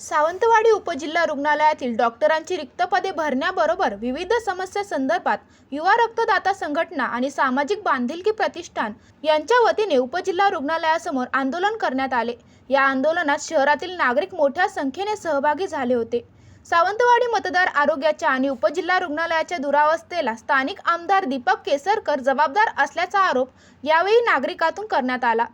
सावंतवाडी उपजिल्हा रुग्णालयातील डॉक्टरांची रिक्त पदे भरण्याबरोबर विविध समस्या संदर्भात युवा रक्तदाता संघटना आणि सामाजिक बांधिलकी प्रतिष्ठान यांच्या वतीने उपजिल्हा रुग्णालयासमोर आंदोलन करण्यात आले. या आंदोलनात शहरातील नागरिक मोठ्या संख्येने सहभागी झाले होते. सावंतवाडी मतदार आरोग्याच्या आणि उपजिल्हा रुग्णालयाच्या दुरावस्थेला स्थानिक आमदार दीपक केसरकर जबाबदार असल्याचा आरोप यावेळी नागरिकातून करण्यात आला.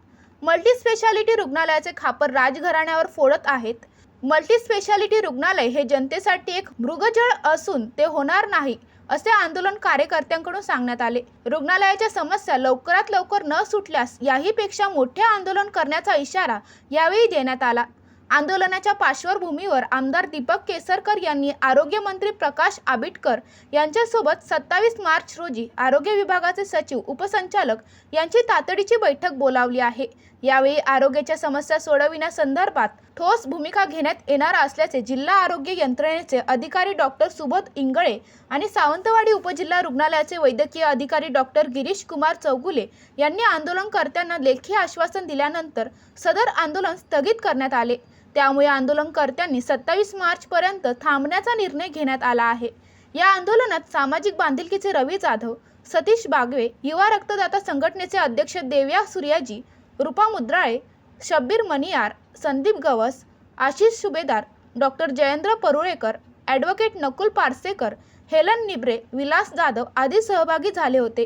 मल्टी स्पेशालिटी रुग्णालयाचे खापर राजघराण्यावर फोडत आहेत. मल्टी स्पेशालिटी रुग्णालय हे जनतेसाठी एक मृगजळ असून ते होणार नाही असे आंदोलन कार्यकर्त्यांकडून सांगण्यात आले. रुग्णालयाच्या समस्या लवकरात लवकर न सुटल्यास याहीपेक्षा मोठे आंदोलन करण्याचा इशारा यावेळी देण्यात आला. आंदोलनाच्या पार्श्वभूमीवर आमदार दीपक केसरकर यांनी आरोग्यमंत्री प्रकाश आबिटकर यांच्यासोबत सत्तावीस मार्च रोजी आरोग्य विभागाचे सचिव उपसंचालक यांची तातडीची बैठक बोलावली आहे. यावेळी आरोग्याच्या समस्या सोडविण्यासंदर्भात ठोस भूमिका घेण्यात येणार असल्याचे जिल्हा आरोग्य यंत्रणेचे अधिकारी डॉक्टर सुबोध इंगळे आणि सावंतवाडी उपजिल्हा रुग्णालयाचे वैद्यकीय अधिकारी डॉक्टर गिरीश कुमार चौगुले यांनी आंदोलनकर्त्यांना लेखी आश्वासन दिल्यानंतर सदर आंदोलन स्थगित करण्यात आले. त्यामुळे आंदोलनकर्त्यांनी सत्तावीस मार्चपर्यंत थांबण्याचा निर्णय घेण्यात आला आहे. या आंदोलनात सामाजिक बांधिलकीचे रवी जाधव सतीश बागवे युवा रक्तदाता संघटनेचे अध्यक्ष Devya Suryaji Rupa Mudrale Shabbir Maniyar Sandeep Gawas Ashish Subhedar doctor Jayendra Parulekar advocate Nakul Parsekar Helen Nibre Vilas Jadhav आदी सहभागी झाले होते.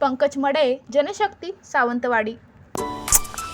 पंकज मडे जनशक्ती सावंतवाडी.